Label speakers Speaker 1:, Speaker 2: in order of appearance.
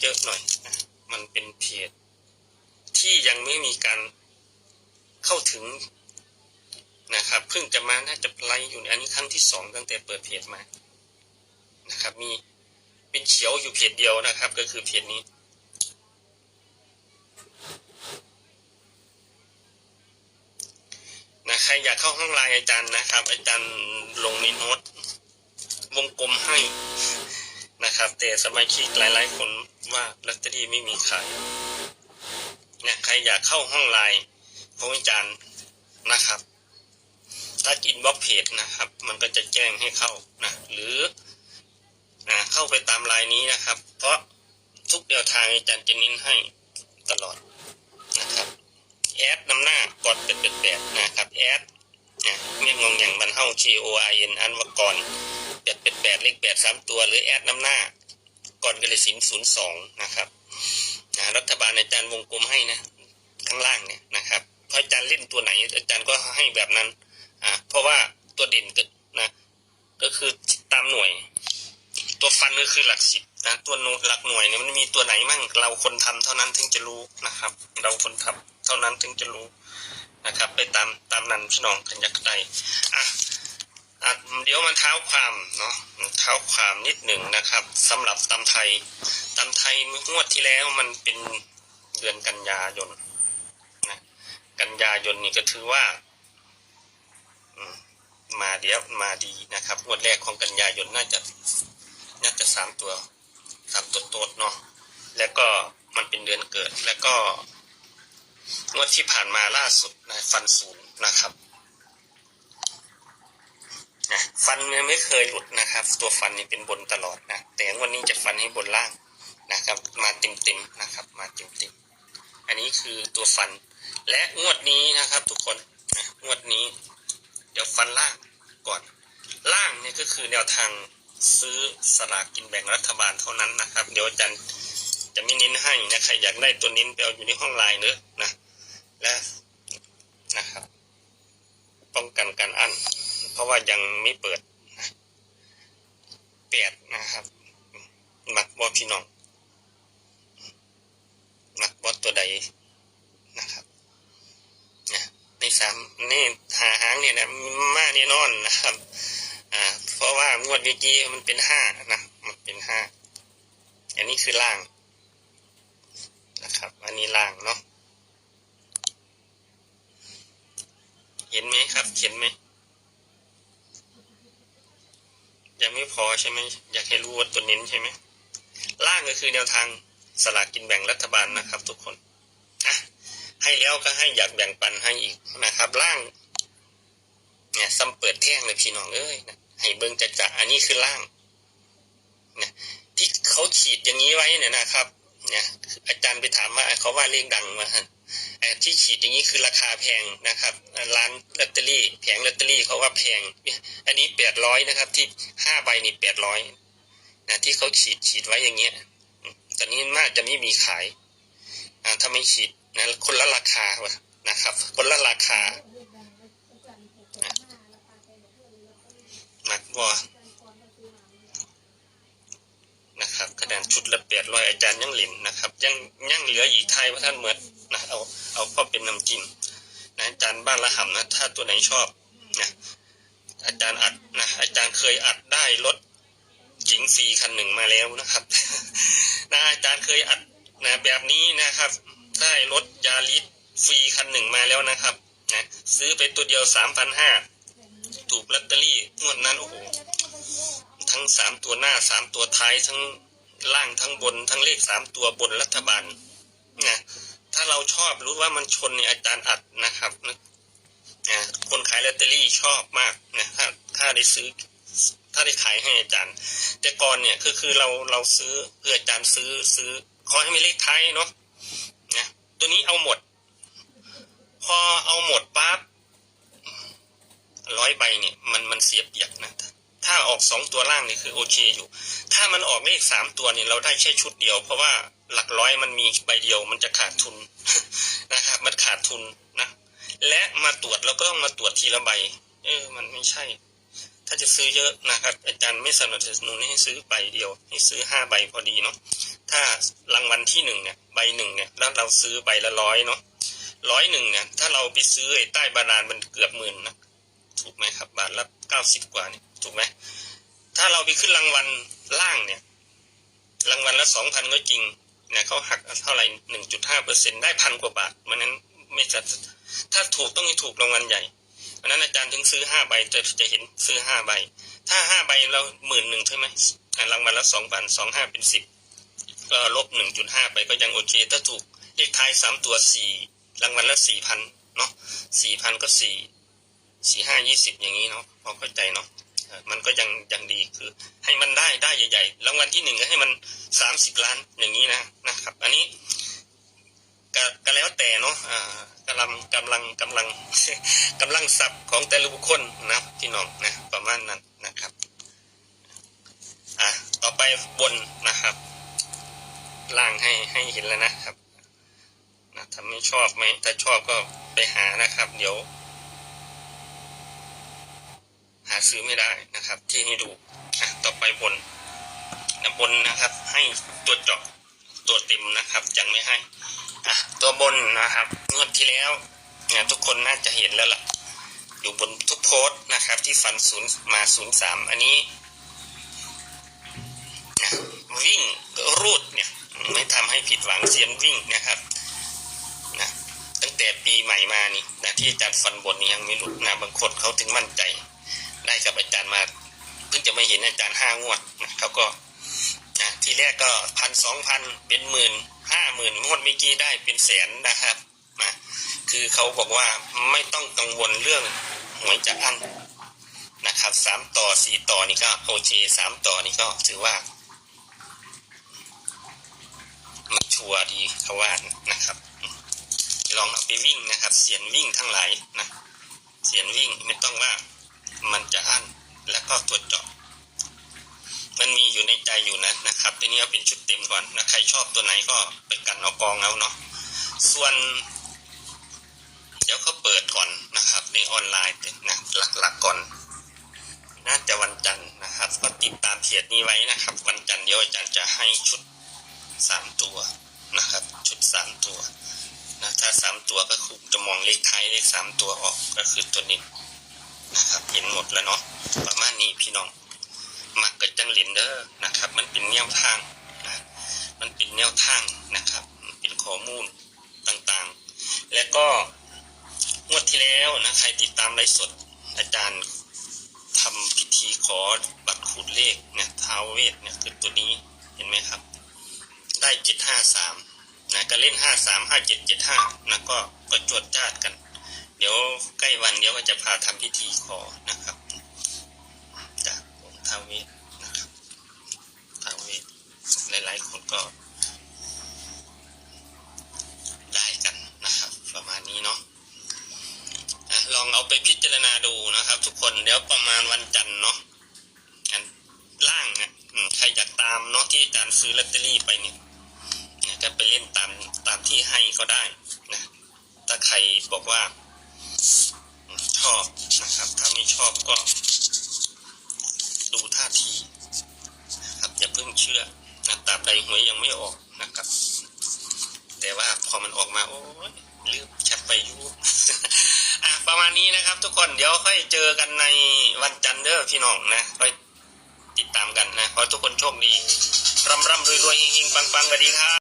Speaker 1: เยอะๆหน่อย มันเป็นเพจที่ยังไม่มีการเข้าถึงนะครับเพิ่งจะมาน่าจะไลฟ์อยู่อันนี้ครั้งที่สองตั้งแต่เปิดเพจมานะครับ มีเป็นเขียวอยู่เพจเดียวนะครับ ก็คือเพจนี้นะใครอยากเข้าห้องไลน์อาจารย์นะครับ อาจารย์ลงในโน้ตวงกลมให้ นะครับ แต่สมาชิกหลาย ๆ คนว่าลอตเตอรี่ไม่มีขายนะใครอยากเข้าห้องไลน์ของอาจารย์นะครับถ้าอินบ็อกเพจนะครับ มันก็จะแจ้งให้เข้านะหรือนะเข้าไปตามไลน์นี้นะครับ เพราะทุกแนวทางอาจารย์จะเน้นให้ตลอดนะครับแอดนำหน้ากดเป็นแปดนะครับแอดเนี่ยเมียงงงอย่างมันเฮ้า G O I N อันวกร แปดเป็นแปดเลขแปดสามตัวหรือแอดน้ำหน้า ก่อนกระสินศูนย์สองนะครับนะรัฐบาลอาจารย์วงกลมให้นะข้างล่างเนี่ยนะครับพราะอาจารย์เล่นตัวไหน อาจารย์ก็ให้แบบนั้นอ่าเพราะว่าตัวเด่นก็นะก็คือตามหน่วย ตัวฟันก็คือหลักสิบนะตัวหน่วยหลักหน่วยเนี่ยมันมีตัวไหนมั่งเราคนทำเท่านั้นถึงจะรู้นะครับ เราคนทำเท่านั้นถึงจะรู้นะครับ ไปตามตามนั้นพี่น้องกันยักษ์ใดอะ เดี๋ยวมาเท้าความเนาะเท้าความนิดหนึ่งนะครับสำหรับตำไทยตำไทยงวดที่แล้วมันเป็นเดือนกันยายนนะกันยายนนี่ก็ถือว่ามมาเดี๋ยวมาดีนะครับงวดแรกของกันยายนน่าจะน่าจะสามตัวสามตัวโตดเนาะแล้วก็มันเป็นเดือนเกิดแล้วก็งวดที่ผ่านมาล่าสุดนะฟันศูนย์นะครับนะ ฟันเนี่ยไม่เคยหลุดนะครับ ตัวฟันนี่เป็นบนตลอดนะแต่วันนี้จะฟันให้บนล่างนะครับ มาเต็มๆนะครับ มาเต็มๆอันนี้คือตัวฟัน และงวดนี้นะครับ ทุกคนนะงวดนี้ เดี๋ยวฟันล่างก่อน ล่างเนี่ยก็คือแนวทางซื้อสลากกินแบ่งรัฐบาลเท่านั้นนะครับ เดี๋ยวอาจารย์จะไม่เน้นให้นะใครอยากได้ตัวเน้นไปเอาอยู่ในห้องไลน์เนอะนะและนะครับ ป้องกันการอั้น เพราะว่ายังไม่เปิดแปดนะครับ มักบอพี่น้อง มักบอตัวใดนะครับนะในสามนี่หาหางเนี่ยนะมาแน่นอนนะครับ อ่า เพราะว่างวดเมื่อกี้มันเป็นห้านะ มันเป็นห้าอันนี้คือล่างนะครับ อันนี้ล่างเนาะ เห็นไหมครับ เห็นไหม ยังไม่พอใช่ไหมอยากให้รู้ว่าตัวเน้นใช่ไหมล่างก็คือแนวทางสลากกินแบ่งรัฐบาลนะครับ ทุกคนอะให้แล้วก็ให้อยากแบ่งปันให้อีกนะครับ ล่าง เนี่ยซ้ำเปิดแท่งเลยพี่น้องเอ้ยนะให้เบิ้งจัดจะอันนี้คือล่างนะที่เขาขีดอย่างนี้ไว้เนี่ยนะครับ นี่ยอาจารย์ไปถามว่าเขาว่าเลขดังมาที่ขีดอย่างนี้คือราคาแพงนะครับ ร้านลอตเตอรี่แผงลอตเตอรี่เขาว่าแพง อันนี้แปดร้อยนะครับ ที่ห้าใบนี่แปดร้อยนะที่เขาขีดขีดไว้อย่างเงี้ยตอนนี้น่าจะไม่มีขายถ้าไม่ขีดนะคนละราคานะครับ คนละราคาหนักบ่นะ คะแนนชุดละแปดร้อยอาจารย์ยังเหลินนะครับ ยังยังเหลืออีกไทยว่าท่านเหมือนนะเอาเอาพ่อเป็นน้ำจิ้มนะอาจารย์บ้านละหำนะถ้าตัวไหนชอบนะอาจารย์อัดนะอาจารย์เคยอัดได้รถจิงฟรีคันหนึ่งมาแล้วนะครับนะอาจารย์เคยอัดนะแบบนี้นะครับ ได้รถยาริสฟรีคันหนึ่งมาแล้วนะครับนะซื้อไปตัวเดียวสามพันห้าถูกลอตเตอรี่งวดนั้นโอ้โหทั้งสามตัวหน้าสามตัวท้ายทั้ง ล่างทั้งบนทั้งเลขสามตัวบนรัฐบาลนะถ้าเราชอบรู้ว่ามันชนในอาจารย์อัดนะครับนะคนขายลอตเตอรี่ชอบมากนะถ้าถ้าได้ซื้อ ถ้าได้ขายให้อาจารย์ แต่ก่อนเนี่ยคือคือเราเราซื้อเพื่ออาจารย์ซื้อซื้อขอให้มีเลขท้ายเนาะนะตัวนี้เอาหมด พอเอาหมดปั๊บร้อยใบเนี่ย มันมันเสียเปียบนะ ถ้าออกสองตัวล่างนี่คือโอเคอยู่ ถ้ามันออกเลขสามตัวเนี่ยเราได้แค่ชุดเดียว เพราะว่าหลักร้อยมันมีใบเดียวมันจะขาดทุนนะครับมันขาดทุนนะ และมาตรวจเราก็ต้องมาตรวจทีละใบ เออ มันไม่ใช่ ถ้าจะซื้อเยอะนะครับ อาจารย์ไม่สนับสนุนให้ซื้อใบเดียว ให้ซื้อห้าใบพอดีเนาะถ้ารางวัลที่หนึ่งเนี่ยใบหนึ่งเนี่ยแล้วเราซื้อใบละร้อยเนาะร้อยหนึ่งเนี่ยถ้าเราไปซื้อไอ้ใต้บาดาลมันเกือบหมื่นนะ ถูกไหมครับ บาทละเก้าสิบกว่าเนี่ยถูกไหมถ้าเราไปขึ้นรางวัลล่างเนี่ย รางวัลละสองพันก็จริงเนี่ยเขาหักเท่าไหร่หนึ่งจุดห้าเปอร์เซ็นได้พันกว่าบาทมันนั้นไม่จะถ้าถูกต้องให้ถูกรางวัลใหญ่เพราะนั้นอาจารย์ถึงซื้อห้าใบจะจะเห็นซื้อห้าใบ ถ้าห้าใบเราหมื่นหนึ่งใช่ไหมอะรางวัลละสองพันสองห้าเป็นสิบก็ลบหนึ่งจุดห้าไปก็ยังโอเค ถ้าถูกเลขท้ายสามตัวสี่รางวัลละสี่พันเนาะสี่พันก็สี่ สี่ห้ายี่สิบอย่างนี้เนาะพอเข้าใจเนาะมันก็ยังยังดีคือให้มันได้ได้ใหญ่ๆรางวัลที่หนึ่งก็ให้มันสามสิบล้านอย่างนี้นะนะครับ อันนี้ก็ก็แล้วแต่เนาะกำลังกำลังกำลังกำลังทรัพย์ของแต่ละบุคคลนะพี่น้องนะประมาณนั้นนะครับอะต่อไปบนนะครับล่างให้ให้เห็นแล้วนะครับนะถ้าไม่ชอบไหมถ้าชอบก็ไปหานะครับ เดี๋ยว หาซื้อไม่ได้นะครับ ที่ให้ดูอะต่อไปบนบนนะครับ ให้ตัวเจาะตัวเต็มนะครับยังไม่ให้อะตัวบนนะครับงวดที่แล้วเนี่ยทุกคนน่าจะเห็นแล้วล่ะ อยู่บนทุกโพสต์นะครับ ที่ฟันศูนย์มาศูนย์สามอันนี้นะวิ่งรูดเนี่ย ไม่ทำให้ผิดหวังเซียนวิ่งนะครับนะตั้งแต่ปีใหม่มานี่นะที่อาจารย์ฟันบนนี่ยังไม่หลุดนะบางคนเขาถึงมั่นใจ กับอาจารย์มาเพิ่งจะมาเห็นอาจารย์ห้างวดนะเขาก็นะทีแรกก็พันสองพันเป็นหมื่นห้าหมื่นงวดเมื่อกี้ได้เป็นแสนนะครับนะคือเขาบอกว่าไม่ต้องกังวลเรื่องหวยจะอั้นนะครับสามต่อสี่ต่อนี่ก็โอเคสามต่อนี่ก็ถือว่ามันชัวร์ดีเขาว่านะครับ ลองเอาไปวิ่งนะครับ เสียนวิ่งทั้งหลายนะเสียนวิ่งไม่ต้องว่า มันจะอั้นแล้วก็ตัวเจาะมันมีอยู่ในใจอยู่นะนะครับทีนี้เอาเป็นชุดเต็มก่อนนะใครชอบตัวไหนก็ไปกันเอากองเอาเนาะส่วน เดี๋ยวเขาเปิดก่อนนะครับ ในออนไลน์นะหลักๆก่อนน่าจะวันจันทร์นะครับ ก็ติดตามเพจนี้ไว้นะครับ วันจันทร์เดี๋ยวอาจารย์จะให้ชุดสามตัวนะครับ ชุดสามตัวนะถ้าสามตัวก็คือจะมองเลขท้ายเลขสามตัวออกก็คือตัวนี้ นะครับเห็นหมดแล้วเนาะประมาณนี้พี่น้องมักกับจังหลินเด้อนะครับ มันเป็นแนวทางนะมันเป็นแนวทางนะครับเป็นข้อมูลต่างๆ แล้วก็งวดที่แล้วนะใครติดตามไลฟ์สดอาจารย์ทำพิธีขอบัตรขูดเลขเนี่ยท้าวเวทเนี่ยคือตัวนี้เห็นไหมครับ ได้เจ็ดห้าสามนะก็เล่นห้าสามห้าเจ็ดเจ็ดห้านะก็ก็จวดจ้าดกัน เดี๋ยวใกล้วันเดี๋ยวก็จะพาทำพิธีขอนะครับ จากองค์ท้าวเวทนะครับท้าวเวทหลายๆคนก็ได้กันนะครับ ประมาณนี้เนาะลองเอาไปพิจารณาดูนะครับ ทุกคนเดี๋ยวประมาณวันจันทร์เนาะอันล่างนะอืมใครอยากตามเนาะที่อาจารย์ซื้อลอตเตอรี่ไปเนี่ยนะก็ไปเล่นตามตามที่ให้ก็ได้นะถ้าใครบอกว่า อบนะครับถ้าไม่ชอบก็ดูท่าทีนะครับอย่าเพิ่งเชื่อนะตราบใดหวยยังไม่ออกนะครับ แต่ว่าพอมันออกมาโอ้ยลืมแคปไปอยู่อะประมาณนี้นะครับ ทุกคนเดี๋ยวค่อยเจอกันในวันจันทร์เด้อพี่น้องนะค่อยติดตามกันนะขอให้ทุกคนโชคดีร่ำร่ำรวยรวยๆเฮงๆปังสวัสดีครับ